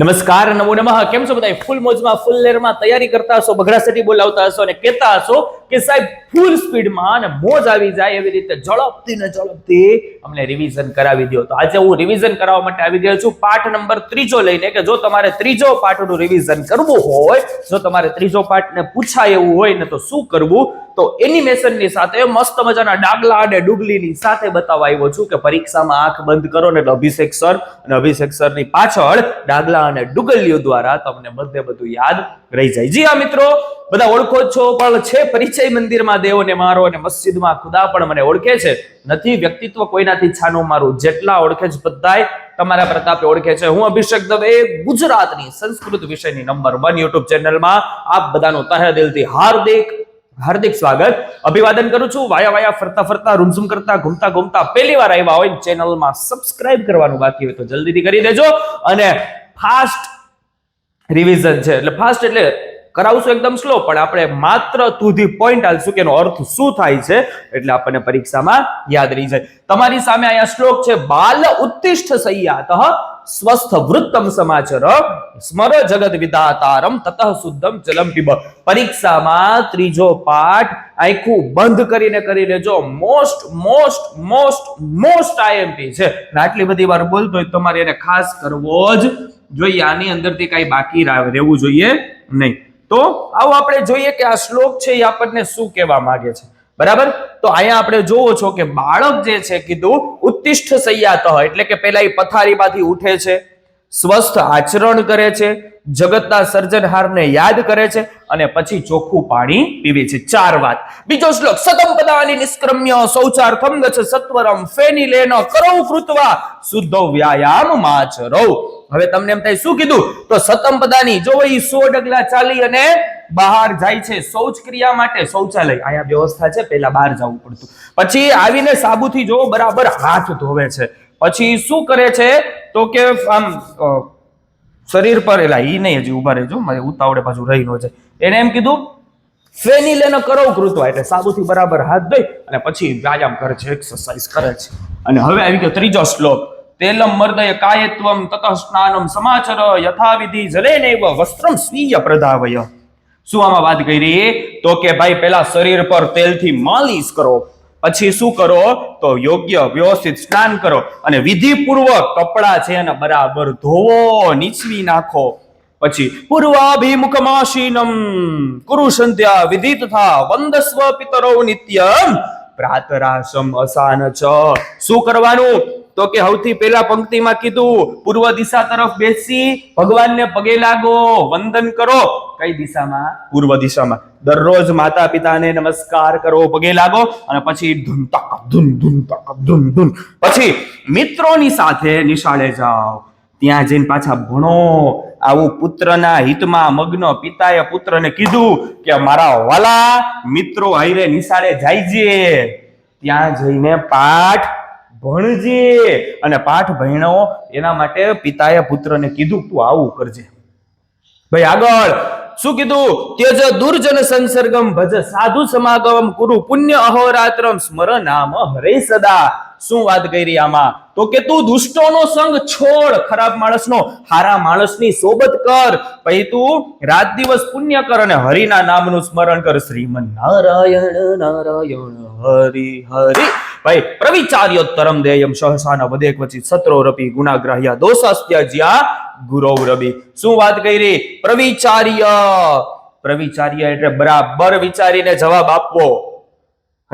નમસ્કાર, નમો નમઃ. કેમ છો બધા ફૂલ મોજમાં, ફૂલ લેરમાં તૈયારી કરતા હશો બગડા સિટી બોલાવતા હશો અને કહેતા હશો કે સાહેબ ફૂલ સ્પીડમાં અને મોજ આવી જાય એવી રીતે ઝડપથી ને ઝડપથી અમને રિવિઝન કરાવી દો તો આજે હું રિવિઝન કરાવવા માટે આવી ગયો છું. પાઠ નંબર ત્રીજો લઈને કે જો તમારે ત્રીજો પાઠનું રિવિઝન કરવું હોય, જો તમારે ત્રીજો પાઠને પૂછાય એવું હોય ને તો શું કરવું? તો એનિમેશનની સાથે મસ્ત મજાના ડાગલા અને ડુગલીની સાથે બતાવવા આવ્યો છું કે પરીક્ષામાં આંખ બંધ કરો ને અભિષેક સર અને અભિષેક સરની પાછળ ડાગલા અને ડુગલીઓ દ્વારા તમને બધે બધું યાદ રહી જાય. જી હા, મિત્રો, બધા ઓળખો છો, પણ છે પરિચય મંદિરમાં દેવોને મારો અને મસ્જિદમાં ખુદા પણ મને ઓળખે છે. નથી વ્યક્તિત્વ કોઈનાથી છાનું, મારું જેટલા ઓળખે છે બધાય તમારા પ્રતાપે ઓળખે છે. હું અભિષેક દવે, ગુજરાતની સંસ્કૃત વિષયની નંબર વન યુટ્યુબ ચેનલમાં આપ બધાનું તહે દિલથી હાર્દિક હાર્દિક સ્વાગત. અભિવાદન કરું છું. વાયા વાયા, ફરતા ફરતા, રૂમઝુમ કરતા, ઘૂમતા ઘૂમતા, પહેલી વાર આવ્યા હોય ચેનલમાં સબસ્ક્રાઇબ કરવાનું બાકી હોય તો જલ્દીથી કરી દેજો. અને ફાસ્ટ રિવિઝન છે. એટલે ફાસ્ટ એટલે કરાવશું એકદમ સ્લો પણ આપણે માત્ર તુધી પોઈન્ટ હાલશું કે એનો અર્થ શું થાય છે એટલે આપણને પરીક્ષામાં યાદ રહી જાય. તમારી સામે અહીંયા શ્લોક છે, બાલ ઉત્તિષ્ઠ સૈયાત સ્વસ્થ વૃત્તમ સમાચાર સ્મર જગત વિધાતારમ તતઃ શુદ્ધમ જલમ પીબ પરીક્ષામાં ત્રીજો પાઠ આખું બંધ કરીને કરી લેજો. Most most most most IMP છે. આટલી બધી વાર બોલતો હોય તમારે એને ખાસ કરવો જ જોઈએ. આની અંદરથી કઈ બાકી રહેવું જોઈએ નહીં. તો આવો આપણે જોઈએ કે આ શ્લોક છે એ આપણને શું કહેવા માંગે છે. બરાબર? તો અહીંયા આપણે જોવો છો કે બાળક જે છે કીધું, ઉત્તિષ્ઠ સૈયાત એટલે કે પેલા એ પથારીમાંથી ઉઠે છે, સ્વસ્થ આચરણ કરે છે, જગતના સર્જનહારને યાદ કરે છે અને પછી ચોખ્ખું પાણી પીવે છે. ચાર વાત. બીજો શ્લોક, સતમ પદાની નિષ્ક્રમ્ય શૌચાર્થમ ગચ્છ સત્વરમ ફેની લેન કરૌ કૃતવા, શુદ્ધો વ્યાયામ માચરૌ. હવે તમને એમ થાય, શું કીધું? તો સતમ પદાની, જો એ સો ડગલા ચાલી અને બહાર જાય છે, શૌચ ક્રિયા માટે શૌચાલય. અહીંયા વ્યવસ્થા છે પહેલા બહાર જવું પડતું. પછી આવીને સાબુથી જો બરાબર હાથ ધોવે છે. પછી શું કરે છે? તો કે આમ શરીર પર, એલા, ઈ નહીં હજી ઊભા રહેજો, મારે ઉતાવળે પાછું રહી ન જાય. એને એમ કીધું, ફેની લેને કરો કૃત્વા, એટલે સાબુથી બરાબર હાથ ધોઈ અને પછી વ્યાયામ કરે છે, એક્સરસાઇઝ કરે છે. અને હવે આવી ગયો ત્રીજો શ્લોક. તેલમ મર્દય કાયત્વમ તતઃ સ્નાનમ સમાચર યથાવિધિ જલેનૈવ વસ્ત્રમ સ્વીય પ્રધાવય શું આમાં વાત કરી તો કે ભાઈ પેલા શરીર પર તેલથી માલિશ કરો પછી શું કરો તો યોગ્ય વ્યવસ્થિત સ્નાન કરો અને વિધિપૂર્વક કપડા છે એને બરાબર ધોવો નીચવી નાખો પછી પૂર્વાભિમુખમાશીનમ કુરુ સંધ્યા વિધિ તથા વંદસ્વ પિતરો નિત્યમ પ્રાતરાશમ અસાન ચ શું કરવાનું તો કે સૌથી પહેલા પંક્તિમાં કીધું, પૂર્વ દિશા તરફ બેસી, ભગવાનને પગે લાગો, વંદન કરો. કઈ દિશામાં? પૂર્વ દિશામાં. દરરોજ માતા પિતાને નમસ્કાર કરો, પગે લાગો, અને પછી ધૂન તક ધૂન ધૂન તક ધૂન ધૂન. પછી મિત્રોની સાથે નિશાળે જાઓ. ત્યાં જઈને પાછા ભણો. આવું પુત્રના હિતમાં મગ્ન પિતાએ પુત્રને કીધું કે મારા વાલા, મિત્રો હાઈરે નિશાળે જાયજે ત્યાં જઈને પાઠ ભણજે. અને પાઠ ભણ્યો. એના માટે પિતાએ પુત્રને કીધું તું આવું કરજે. ભાઈ આગળ. શું કીધું? તેજ દુર્જન સંસર્ગમ ભજ સાધુ સમાગમ કુરુ પુણ્ય અહોરાત્રમ સ્મર હરે સદા. શું વાત કરી આમાં? તો કે તું દુષ્ટોનો સંગ છોડ, ખરાબ માણસનો. હારા માણસની સોબત કર. પછી તું રાત દિવસ પુણ્ય કર અને હરિના નામનું સ્મરણ કર. શ્રીમન નારાયણ નારાયણ હરિ હરિ. ભાઈ પ્રવિચાર્યોત્તરમ દેયમ સહસાના વદેક પછી સત્રો રપી ગુણાગ્રાહ્ય દોષાસ્ત્યજ્યા ગુરવ રબી શું વાત કરી? પ્રવિચાર્ય. પ્રવિચાર્ય એટલે બરાબર વિચારીને જવાબ આપવો.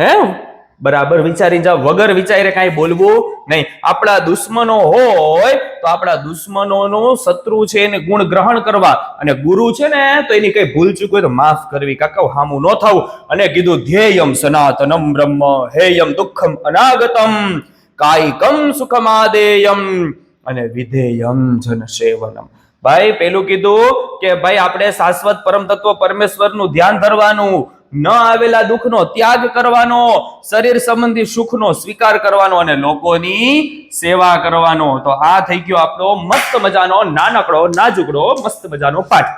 હે? બરાબર વિચારી જાવ વગર વિચારે કાંઈ બોલવું નહીં. આપણા દુશ્મનો હોય તો આપણા દુશ્મનોનો શત્રુ છે એને ગુણ ગ્રહણ કરવા. અને ગુરુ છે ને, તો એની કઈ ભૂલ ચૂક હોય તો માફ કરવી. કાકા હામું ન થવું અને કીધું, ધ્યેયમ સનાતનમ બ્રહ્મ, હેયમ દુઃખમ અનાગતમ, કાયકમ સુખમાદેયમ. અને વિધેયમ જન સેવનમ ભાઈ, પેલું કીધું કે ભાઈ, આપણે શાશ્વત પરમ તત્વ પરમેશ્વરનું ધ્યાન ધરવાનું, ન આવેલા દુઃખનો ત્યાગ કરવાનો, શરીર સંબંધી સુખનો સ્વીકાર કરવાનો અને લોકોની સેવા કરવાનો. તો આ થઈ ગયો આપણો મસ્ત મજાનો નાનકડો, નાજુકડો, મસ્ત મજાનો પાઠ.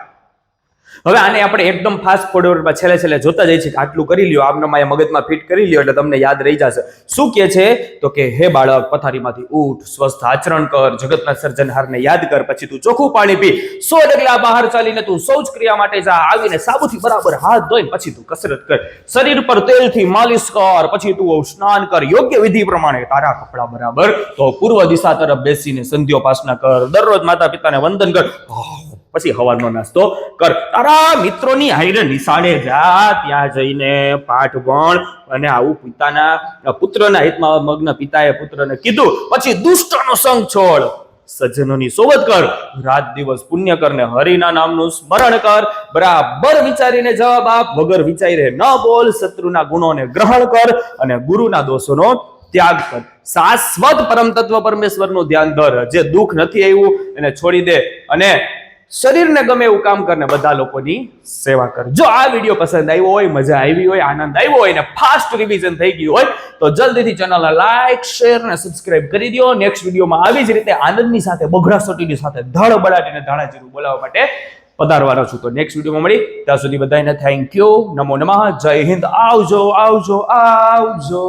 હવે આને આપણે એકદમ ફાસ્ટ ફોરવર્ડમાં છેલ્લે છેલ્લે જોતા જઈએ છીએ આટલું કરી લ્યો આમનો માયા મગજમાં ફિટ કરી લ્યો એટલે તમને યાદ રહી જશે. શું કે છે? તો કે, હે બાળક, પથારીમાંથી ઊઠ, સ્વસ્થ આચરણ કર, જગતના સર્જનહારને યાદ કર, પછી તું ચોખ્ખું પાણી પી. સો ડગલા બહાર ચાલીને તું શૌચ ક્રિયા માટે જા, આવીને સાબુથી બરાબર હાથ ધોઈને પછી તું કસરત કર. શરીર પર તેલથી માલિશ કર, પછી તું સ્નાન કર. યોગ્ય વિધિ પ્રમાણે તારા કપડા બરાબર તો પૂર્વ દિશા તરફ બેસીને સંધ્યોપાસના કર. દરરોજ માતા પિતાને વંદન કર. પછી હવાનો નાસ્તો કર. તારા મિત્રોની હાઈરે નિશાળે જા, ત્યાં જઈને પાઠ ભણ અને આવું પિતાના પુત્રના હિતમાં મગ્ન પિતાએ પુત્રને કીધું. પછી દુષ્ટનો સંગ છોડ, સજ્જનોની સોબત કર, રાત દિવસ પુણ્ય કર ને હરિના નામનું સ્મરણ કર. બરાબર વિચારીને જવાબ આપ, વગર વિચારીને ન બોલ, શત્રુના ગુણોને ગ્રહણ કર અને ગુરુના દોષોનો ત્યાગ કર. શાશ્વત પરમ તત્વ પરમેશ્વરનું ધ્યાન ધર. જે દુઃખ નથી આવ્યું એને છોડી દે અને શરીરને ગમે એવું કામ કરને બધા લોકોની સેવા કર. જો આ વીડિયો પસંદ આવ્યો હોય, મજા આવી હોય, આનંદ આવ્યો હોય ને ફાસ્ટ રિવિઝન થઈ ગયું હોય, તો જલ્દીથી ચેનલને લાઈક શેર અને સબસ્ક્રાઇબ કરી દો. નેક્સ્ટ વિડીયોમાં આવી જ રીતે આનંદની સાથે બઘડા સોટીની સાથે ધડ બડાટીને ધાણા બોલાવવા માટે પધારવાનો છું. તો નેક્સ્ટ વિડીયોમાં મળી. ત્યાં સુધી બધાને થેન્ક યુ નમો નમઃ. જય હિન્દ. આવજો આવજો આવજો.